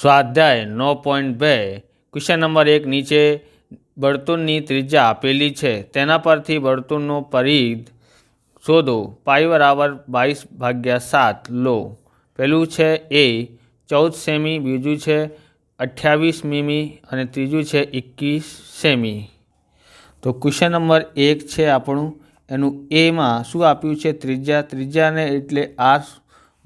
સ્વાધ્યાય નો પોઈન્ટ બે, ક્વેશ્ચન નંબર એક નીચે બળતણની ત્રિજ્યા આપેલી છે. તેના પરથી બળતણનો પરિઘ શોધો. પાઈ બરાબર બાવીસ ભાગ્યા સાત, લો. પહેલું છે એ, ચૌદ સેમી, બીજું છે અઠ્યાવીસ મીમી અને ત્રીજું છે એકવીસ સેમી. તો ક્વેશ્ચન નંબર એક છે આપણું. એનું એમાં શું આપ્યું છે? ત્રિજ્યા. ત્રિજ્યાને એટલે આર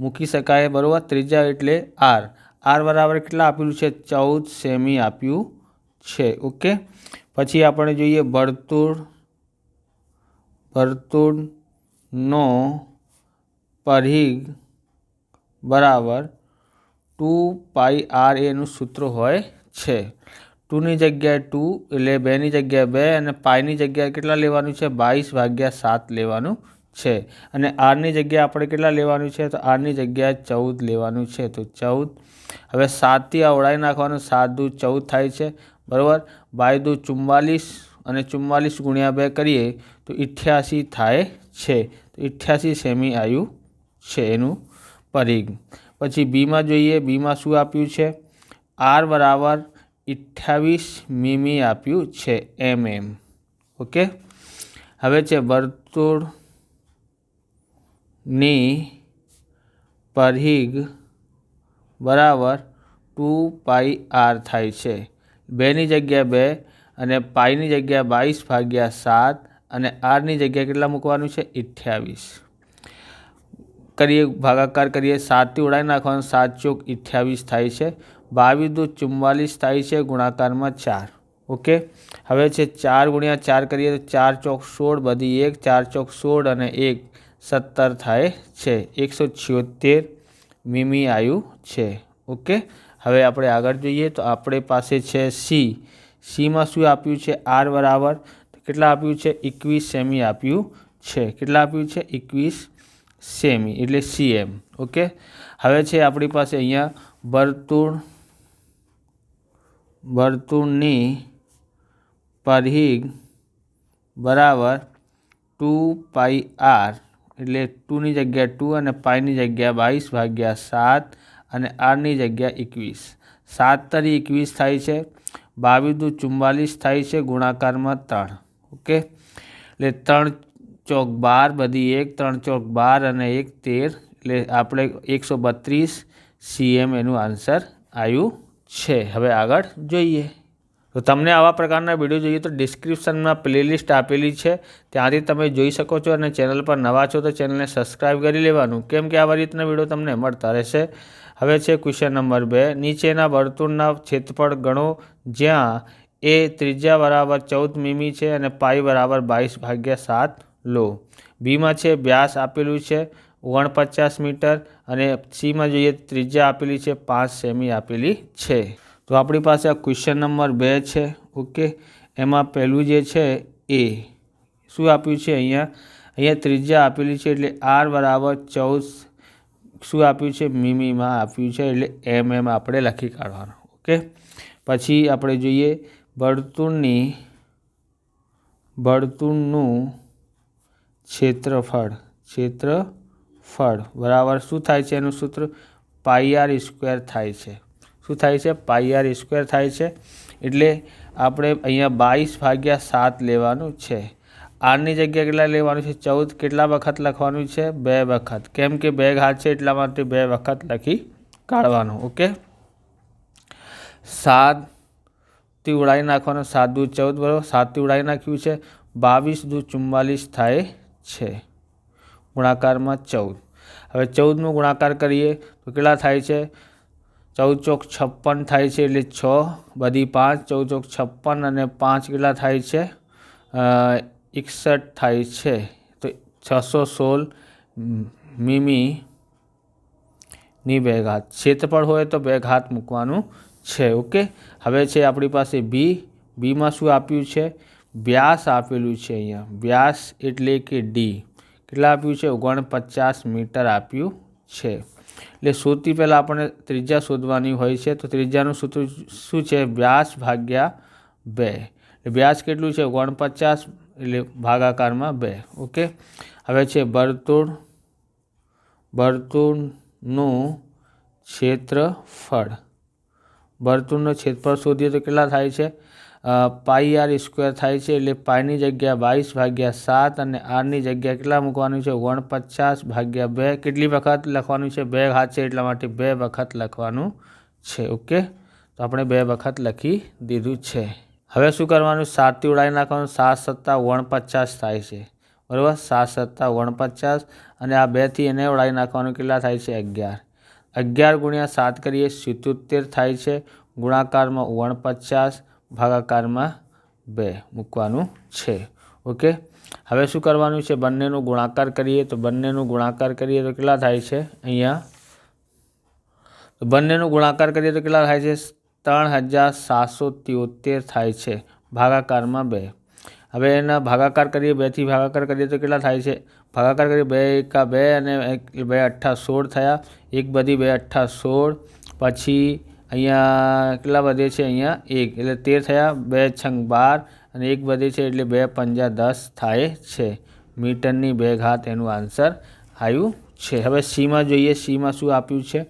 મૂકી શકાય, બરાબર? ત્રિજ્યા એટલે આર. આર બરાબર કેટલા આપેલું છે? ચૌદ સેમી આપ્યું છે. ઓકે? પછી આપણે જોઈએ વર્તુળ વર્તુળનો પરિઘ બરાબર ટુ પાઈ આર એનું સૂત્ર હોય છે. ટુની જગ્યાએ ટુ એટલે બેની જગ્યાએ બે અને પાઈની જગ્યાએ કેટલા લેવાનું છે? બાવીસ ભાગ્યા સાત લેવાનું છે. અને આરની જગ્યાએ આપણે કેટલા લેવાનું છે? તો આરની જગ્યાએ ચૌદ લેવાનું છે. તો ચૌદ. હવે સાતથી અવળાઈ નાખવાનું. સાત દુ ચૌદ થાય છે. બરાબર? બાય દુ ચુમ્માલીસ અને ચુમ્માલીસ ગુણ્યા બે કરીએ તો ઇઠ્યાસી થાય છે. તો ઇઠ્યાસી સેમી આવ્યું છે એનું પરિઘ. પછી બીમાં જોઈએ. બીમાં શું આપ્યું છે? આર બરાબર અઠ્યાવીસ મીમી આપ્યું છે. M M. ઓકે? હવે છે વર્તુળની પરિઘ બરાબર ટુ પાઈ આર થાય છે. બેની જગ્યા બે અને પાઈની જગ્યા બાવીસ ભાગ્યા સાત અને આરની જગ્યા કેટલા મૂકવાનું છે? અઠ્યાવીસ. કરીએ ભાગાકાર કરીએ. સાતથી ઉડાવી નાખવાનું. સાત ચોક અઠ્યાવીસ થાય છે. બાવીસ દુ ચુમ્માલીસ થાય છે. ગુણાકારમાં ચાર. ઓકે? હવે છે ચાર ગુણ્યા ચાર કરીએ તો ચાર ચોક સોળ બધી એક, ચાર ચોક સોળ અને એક. સત્તર થાય છે. એકસો છોતેર મીમી આવ્યું છે. ઓકે? હવે આપણે આગળ જોઈએ તો આપણે પાસે છે સી. સીમાં શું આપ્યું છે? આર બરાબર. કેટલા આપ્યું છે? એકવીસ સેમી આપ્યું છે. કેટલા આપ્યું છે? એકવીસ સેમી. એટલે સીએમ. ઓકે? હવે છે આપણી પાસે અહીંયા વર્તુળ, વર્તુળની પરિઘ બરાબર ટુ પાઈ આર. એટલે ટુની જગ્યા ટુ અને પાઈની જગ્યા બાવીસ ભાગ્યા સાત અને આરની જગ્યા એકવીસ. સાત તરી એકવીસ થાય છે બાવીસ દુ ચુમ્માલીસ થાય છે, ગુણાકારમાં ત્રણ. ઓકે? એટલે ત્રણ ચોક બાર, બધી એક, ત્રણ ચોક બાર અને એક તેર. એટલે આપણે એકસો બત્રીસ સીએમ એનું આન્સર આવ્યું છે. હવે આગળ જોઈએ. તો તમને આવા પ્રકારના વીડિયો જોઈએ તો ડિસ્ક્રિપ્શનમાં પ્લેલિસ્ટ આપેલી છે. ત્યાંથી તમે જોઈ શકો છો અને ચેનલ પર નવા છો તો ચેનલને સબસ્ક્રાઈબ કરી લેવાનું. કેમ કે આવા રીતના વીડિયો તમને મળતા રહેશે. હવે છે ક્વેશ્ચન નંબર બે. નીચેના વર્તુળના ક્ષેત્રફળ ગણો. જ્યાં એ ત્રિજ્યા બરાબર ચૌદ મીમી છે અને પાઈ બરાબર બાવીસ ભાગ્યા સાત લો. બીમાં છે વ્યાસ આપેલું છે ઓગણપચાસ મીટર. અને સીમાં જોઈએ ત્રિજ્યા આપેલી છે પાંચ સેમી આપેલી છે. તો આપણી પાસે આ ક્વેશ્ચન નંબર બે છે ઓકે એમાં પહેલું જે છે, એ. શું આપ્યું છે અહીંયા? અહીંયા ત્રિજ્યા આપેલી છે એટલે આર બરાબર ચૌદ. શું આપ્યું છે? મીમીમાં આપ્યું છે એટલે એમ એમ આપણે લખી કાઢવાનું ઓકે પછી આપણે જોઈએ બળતુણની બળતુણનું ક્ષેત્રફળ ક્ષેત્રફળ બરાબર શું થાય છે? એનું સૂત્ર પાઈ આર સ્ક્વેર થાય છે. શું થાય છે? પાઈ આર સ્ક્વેર થાય છે. એટલે આપણે અહીંયા બાવીસ ભાગ્યા સાત લેવાનું છે. આરની જગ્યાએ કેટલા લેવાનું છે? ચૌદ. કેટલા વખત લખવાનું છે? બે વખત. કેમ કે બે ઘાત છે એટલા માટે બે વખત લખી કાઢવાનું. ઓકે? સાતથી ઉડાવી નાખવાનું. સાત દૂધ ચૌદ, બરાબર? સાતથી ઉડાવી નાખ્યું છે. બાવીસ દૂધ ચુમ્માલીસ થાય છે. ગુણાકારમાં ચૌદ. હવે ચૌદનો ગુણાકાર કરીએ તો કેટલા થાય છે? ચૌદ ચોક છપ્પન થાય છે એટલે છ, બધી પાંચ. ચૌદ ચોક છપ્પન અને પાંચ કેટલા થાય છે? એકસઠ થાય છે. તો છસો સોળ મીમીની બે ઘાત ક્ષેત્રફળ હોય તો બે ઘાત મૂકવાનું છે, ઓકે? હવે છે આપણી પાસે બી બીમાં શું આપ્યું છે? વ્યાસ આપેલું છે અહીંયા. વ્યાસ એટલે કે ડી કેટલા આપ્યું છે? ઓગણપચાસ મીટર આપ્યું છે. એટલે સૂત્રથી પહેલાં આપણે ત્રિજ્યા શોધવાની હોય છે, તો ત્રિજ્યાનું સૂત્ર શું છે? વ્યાસ ભાગ્યા બે. વ્યાસ કેટલું છે? ઓગણપચાસ એટલે ભાગાકારમાં બે. ઓકે? હવે છે વર્તુળ વર્તુળનું ક્ષેત્રફળ. વર્તુળનો ક્ષેત્રફળ શોધીએ તો કેટલા થાય છે? પાઈ આર સ્ક્વેર થાય છે એટલે પાઈની જગ્યા બાવીસ ભાગ્યા સાત અને આરની જગ્યા કેટલા મૂકવાનું છે? ઓગણપચાસ ભાગ્યા બે. કેટલી વખત લખવાનું છે? બે હાથ છે એટલા માટે બે વખત લખવાનું છે, ઓકે? તો આપણે બે વખત લખી દીધું છે. હવે શું કરવાનું? સાતથી ઉડાવી નાખવાનું. સાત સત્તા ઓગણપચાસ થાય છે. બરાબર? સાત સત્તા ઓગણપચાસ અને આ બેથી એને ઉડાવી નાખવાનું કેટલા થાય છે? અગિયાર. અગિયાર ગુણ્યા સાત કરીએ સિત્યોતેર થાય છે. ગુણાકારમાં ઓગણપચાસ. ભાગાકારમાં બે મૂકવાનું છે. ઓકે હવે શું કરવાનું છે? બંનેનું ગુણાકાર કરીએ. તો બંનેનું ગુણાકાર કરીએ તો કેટલા થાય છે? અહીંયા તો બંનેનું ગુણાકાર કરીએ તો કેટલા થાય છે? ત્રણ હજાર સાતસો ત્યોતેર થાય છે. ભાગાકારમાં બે. હવે એના ભાગાકાર કરીએ, બેથી ભાગાકાર કરીએ તો કેટલા થાય છે? ભાગાકાર કરીએ, બે એકા બે અને બે અઠ્ઠા સોળ થયા. એક બધી બે અઠ્ઠા સોળ. પછી અહીંયા કેટલા વધે છે અહીંયા? એક. એટલે તેર થયા, બે છંગ બાર અને એક વધે છે એટલે બે પંજા દસ થાય છે. મીટરની બે ઘાત એનું આન્સર આવ્યું છે. હવે સીમાં જોઈએ, સીમાં શું આપ્યું છે?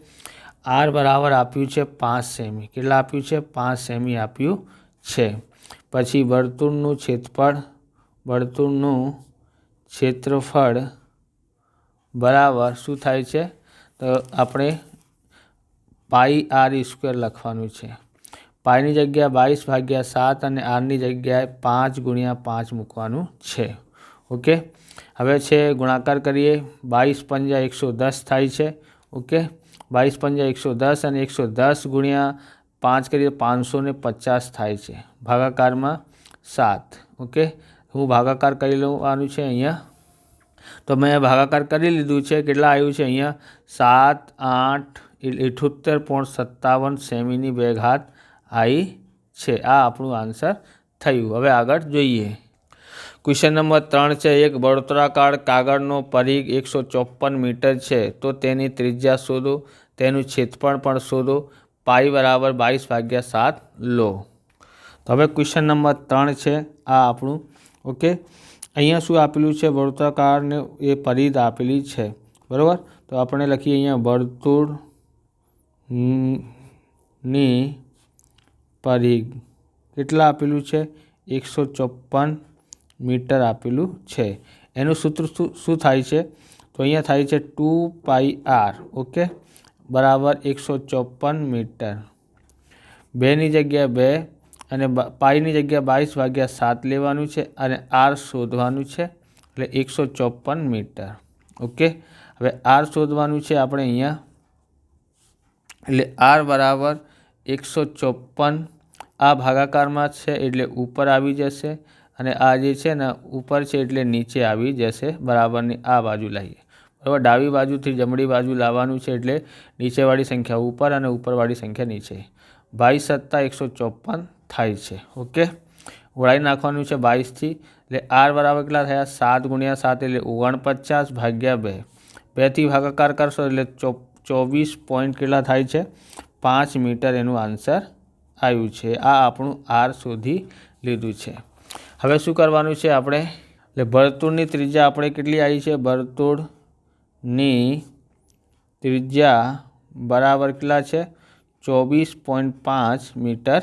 આર બરાબર આપ્યું છે પાંચ સેમી. કેટલા આપ્યું છે? પાંચ સેમી આપ્યું છે. પછી વર્તુળનું ક્ષેત્રફળ વર્તુળનું ક્ષેત્રફળ બરાબર શું થાય છે? તો આપણે પાઈ આર સ્ક્વેર લખવાનું છે. પાઈની જગ્યા બાવીસ ભાગ્યા સાત અને આરની જગ્યાએ પાંચ ગુણ્યા પાંચ મૂકવાનું છે. ઓકે? હવે છે ગુણાકાર કરીએ. બાવીસ પંજા એકસો દસ થાય છે. ઓકે? બાવીસ પંજા એકસો દસ અને એકસો દસ ગુણ્યા પાંચ કરીએ પાંચસો ને પચાસ થાય છે. ભાગાકારમાં સાત. ઓકે? હું ભાગાકાર કરી લેવાનું છે અહીંયા. તો મેં ભાગાકાર કરી લીધું છે. કેટલા આવ્યું છે અહીંયા? સાત, આઠ ઇઠોતેર પોઈન્ટ સત્તાવન સેમીની બે ઘાત આવી છે. આ આપણું આન્સર થયું. હવે આગળ જોઈએ. ક્વેશ્ચન નંબર ત્રણ છે. એક બળતરાકાર કાગળનો પરિઘ એકસો ચોપન મીટર છે. તો તેની ત્રિજ્યા શોધો. તેનું ક્ષેત્રફળ પણ શોધો. પાઈ બરાબર બાવીસ ભાગ્યા સાત લો. તો હવે ક્વેશ્ચન નંબર ત્રણ છે. આ આપણું. ઓકે? અહીંયા શું આપેલું છે? વર્તુળાકારને એ પરિધ આપેલી છે. બરાબર? તો આપણે લખીએ અહીંયા વર્તુળ ની પરિઘ કેટલા આપેલું છે? એકસો ચોપન મીટર આપેલું છે. એનું સૂત્ર શું શું થાય છે? તો અહીંયા થાય છે ટુ પાઈ આર, ઓકે? બરાબર એકસો ચોપન મીટર. બેની જગ્યાએ બે અને પાઈની જગ્યા બાવીસ ભાગ્યા સાત લેવાનું છે અને આર શોધવાનું છે એટલે એકસો ચોપન મીટર, ઓકે? હવે આર શોધવાનું છે આપણે અહીંયા. એટલે આર બરાબર એકસો ચોપન આ ભાગાકારમાં છે એટલે ઉપર આવી જશે અને આ જે છે ને ઉપર છે એટલે નીચે આવી જશે. બરાબરની આ બાજુ લાવીએ બરાબર, ડાબી બાજુથી જમણી બાજુ લાવવાનું છે એટલે નીચેવાળી સંખ્યા ઉપર અને ઉપરવાળી સંખ્યા નીચે. બાવીસ સત્તા એકસો ચોપન થાય છે. ઓકે? ઉડાવી નાખવાનું છે બાવીસથી એટલે આર બરાબર કેટલા થયા? સાત ગુણ્યા સાત એટલે ઓગણપચાસ ભાગ્યા બે. બેથી ભાગાકાર કરશો એટલે ચો ચોવીસ પોઈન્ટ કેટલા થાય છે? પાંચ મીટર એનું આન્સર આવ્યું છે. આ આપણું આર શોધી લીધું છે. હવે શું કરવાનું છે આપણે? એટલે ભરતૂળની ત્રિજ્યા આપણે કેટલી આવી છે? ભરતૂળની ત્રિજ્યા બરાબર કેટલા છે? ચોવીસ પોઈન્ટ પાંચ મીટર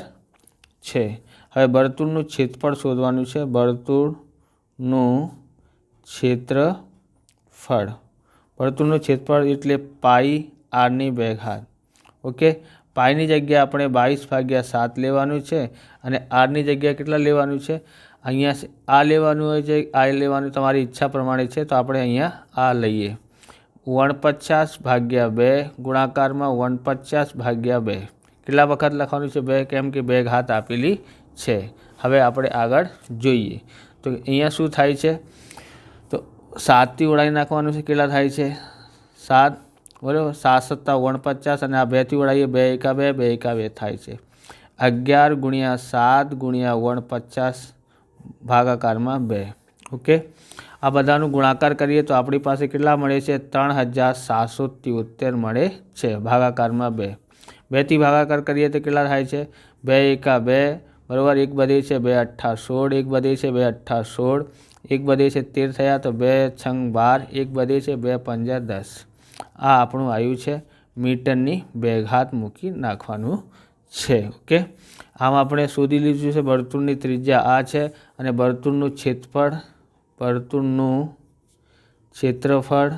છે. હવે ભરતૂળનું ક્ષેત્રફળ શોધવાનું છે. ભરતૂળનું ક્ષેત્રફળ. વર્તુળનું ક્ષેત્રફળ એટલે પાઈ આરની બે ઘાત ઓકે? પાઈની જગ્યાએ આપણે બાવીસ ભાગ્યા સાત લેવાનું છે અને આરની જગ્યાએ કેટલા લેવાનું છે? અહીંયા આ લેવાનું હોય છે, આ લેવાનું તમારી ઈચ્છા પ્રમાણે છે, તો આપણે અહીંયા આ લઈએ. ઓગણપચાસ ભાગ્યા બે ગુણાકારમાં ઓગણપચાસ ભાગ્યા બે. કેટલા વખત લખવાનું છે બે? કેમ કે બે ઘાત આપેલી છે. હવે આપણે આગળ જોઈએ. તો અહીંયા શું થાય છે? તો સાતથી ઉડાવી નાખવાનું છે, કેટલા થાય છે? સાત બરાબર? સાત સત્તા ઓગણપચાસ અને આ બેથી ઉડાવીએ બે એકા બે બે એકા બે થાય છે. અગિયાર ગુણ્યા સાત ગુણ્યા ઓગણપચાસ ભાગાકારમાં બે. ઓકે? આ બધાનું ગુણાકાર કરીએ તો આપણી પાસે કેટલા મળે છે? ત્રણ હજાર સાતસો ત્યોતેર મળે છે ભાગાકારમાં બે. બેથી ભાગાકાર કરીએ તો કેટલા થાય છે? બે એકા બે, બરાબર? એક બધે છે બે અઠ્ઠા સોળ, એક બધે છે બે અઠ્ઠા સોળ, એક બધે છે તેર થયા તો બે છંગ બાર, એક બધે છે બે પંજા દસ. આ આપણું આવ્યું છે. મીટરની બે ઘાત મૂકી નાખવાનું છે, ઓકે? આમ આપણે શોધી લીધું છે વર્તુળની ત્રિજ્યા આ છે અને વર્તુળનું ક્ષેત્રફળ વર્તુળનું ક્ષેત્રફળ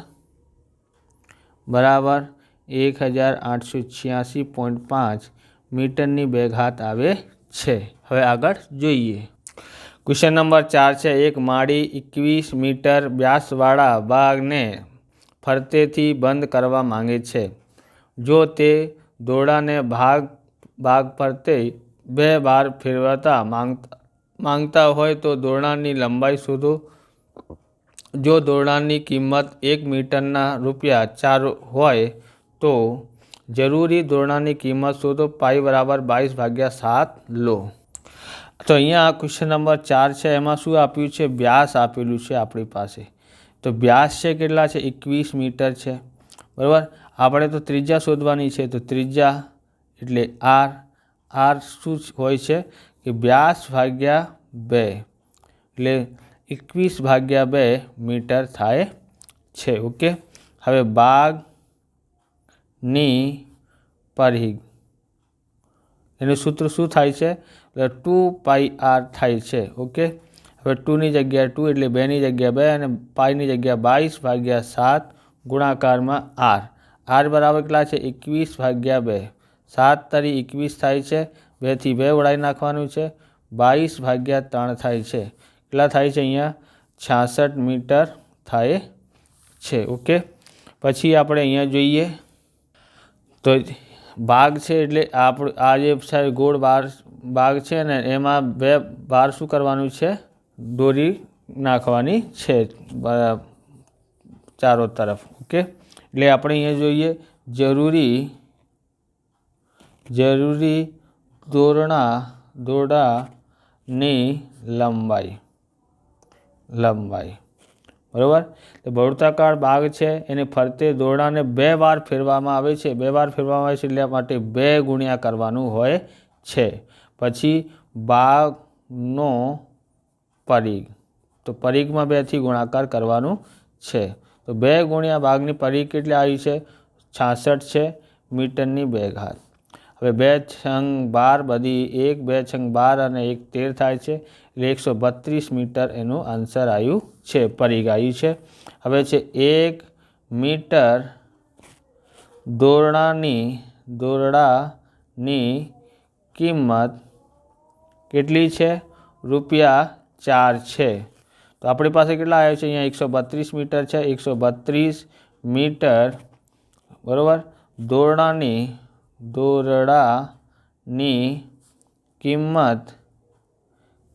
બરાબર એક હજાર આઠસો છ્યાસી પોઈન્ટ પાંચ મીટરની બે ઘાત આવે છે. હવે આગળ જોઈએ. ક્વેશ્ચન નંબર ચાર છે, એક માળી એકવીસ મીટર વ્યાસવાળા બાગને ફરતેથી બંધ કરવા માંગે છે. જો તે દોરડાને ભાગ ભાગ ફરતે બે વાર ફેરવતા માંગતા માંગતા હોય તો દોરડાની લંબાઈ શોધો. જો દોરડાની કિંમત એક મીટરના રૂપિયા ચાર હોય તો જરૂરી દોરડાની કિંમત શોધો. પાઈ બરાબર બાવીસ ભાગ્યા સાત લો. તો અહીંયા ક્વેશ્ચન નંબર ચાર છે. એમાં શું આપ્યું છે? વ્યાસ આપેલું છે આપણી પાસે. તો વ્યાસ છે કેટલા છે? એકવીસ મીટર છે. બરાબર? આપણે તો ત્રિજ્યા શોધવાની છે. તો ત્રિજ્યા એટલે આર. આર શું હોય છે? કે વ્યાસ ભાગ્યા બે એટલે એકવીસ ભાગ્યા બે મીટર થાય છે. ઓકે? હવે બાગની પરિઘ. એનું સૂત્ર શું થાય છે? ટુ પાઈ આર થાય છે. ઓકે? હવે ટુની જગ્યાએ ટુ એટલે બેની જગ્યા બે અને પાઈની જગ્યા બાવીસ ભાગ્યા સાત ગુણાકારમાં આર. આર બરાબર કેટલા છે? એકવીસ ભાગ્યા બે. સાત તારી એકવીસ થાય છે. બેથી બે ઉડાવી નાખવાનું છે. બાવીસ ભાગ્યા ત્રણ થાય છે. કેટલા થાય છે અહીંયા? છાસઠ મીટર થાય છે. ઓકે? પછી આપણે અહીંયા જોઈએ. તો ભાગ છે એટલે આપણું, આ જે ગોળ બાર ભાગ છે ને, એમાં બે, બાર શું કરવાનું છે? દોરી નાખવાની છે ચારો તરફ, ઓકે? એટલે આપણે અહીંયા જોઈએ, જરૂરી જરૂરી દોરણા, દોરડાની લંબાઈ લંબાઈ, બરાબર? તો બળતાકાર ભાગ છે, એને ફરતે દોરડાને બે વાર ફેરવામાં આવે છે, બે વાર ફેરવામાં આવે છે એટલે માટે બે ગુણ્યા કરવાનું હોય છે. પછી બાગનો પરિઘ. તો પરિઘમાં બેથી ગુણાકાર કરવાનું છે. તો બે ગુણ્યા ભાગની પરિઘ કેટલી આવી છે? છાસઠ છે મીટરની બે ઘાત. હવે બે છંગ બાર બધી એક, બે છંગ બાર અને એક તેર થાય છે. એટલે એકસો બત્રીસ મીટર એનું આન્સર આવ્યું છે. પરિઘ આવ્યું છે. હવે છે એક મીટર દોરડાની દોરડાની કિંમત કેટલી છે? રૂપિયા ચાર છે. તો આપણી પાસે કેટલા આવ્યા છે? અહીંયા એકસો બત્રીસ મીટર છે. એકસો બત્રીસ મીટર, બરાબર? દોરડાની દોરડાની કિંમત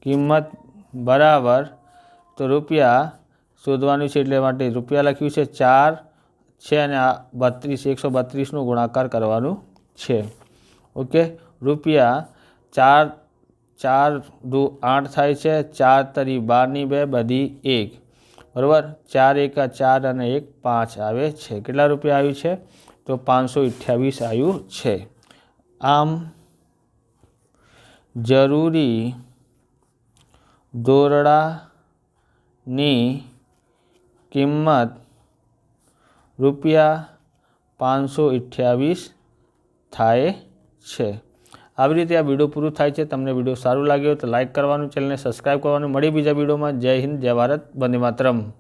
કિંમત બરાબર તો રૂપિયા શોધવાનું છે એટલે માટે રૂપિયા લખ્યું છે ચાર છે અને આ બત્રીસ, એકસો બત્રીસનો ગુણાકાર કરવાનું છે. ઓકે? રૂપિયા ચાર ચાર દુ આઠ થાય છે, ચાર તરી બારની બે, બધી એક. બરાબર? ચાર એકા ચાર અને એક પાંચ આવે છે. કેટલા રૂપિયા આવ્યું છે? તો પાંચસો અઠ્યાવીસ આવ્યું છે. આમ, જરૂરી દોરડાની કિંમત રૂપિયા પાંચસો અઠ્યાવીસ થાય છે. આવી રીતે આ વીડિયો પૂરું થાય છે. તમને વીડિયો સારું લાગ્યો તો લાઇક કરવાનું, ચેનલને સબસ્ક્રાઈબ કરવાનું મળી બીજા વિડીયોમાં. જય હિન્દ, જય ભારત, વંદે માતરમ.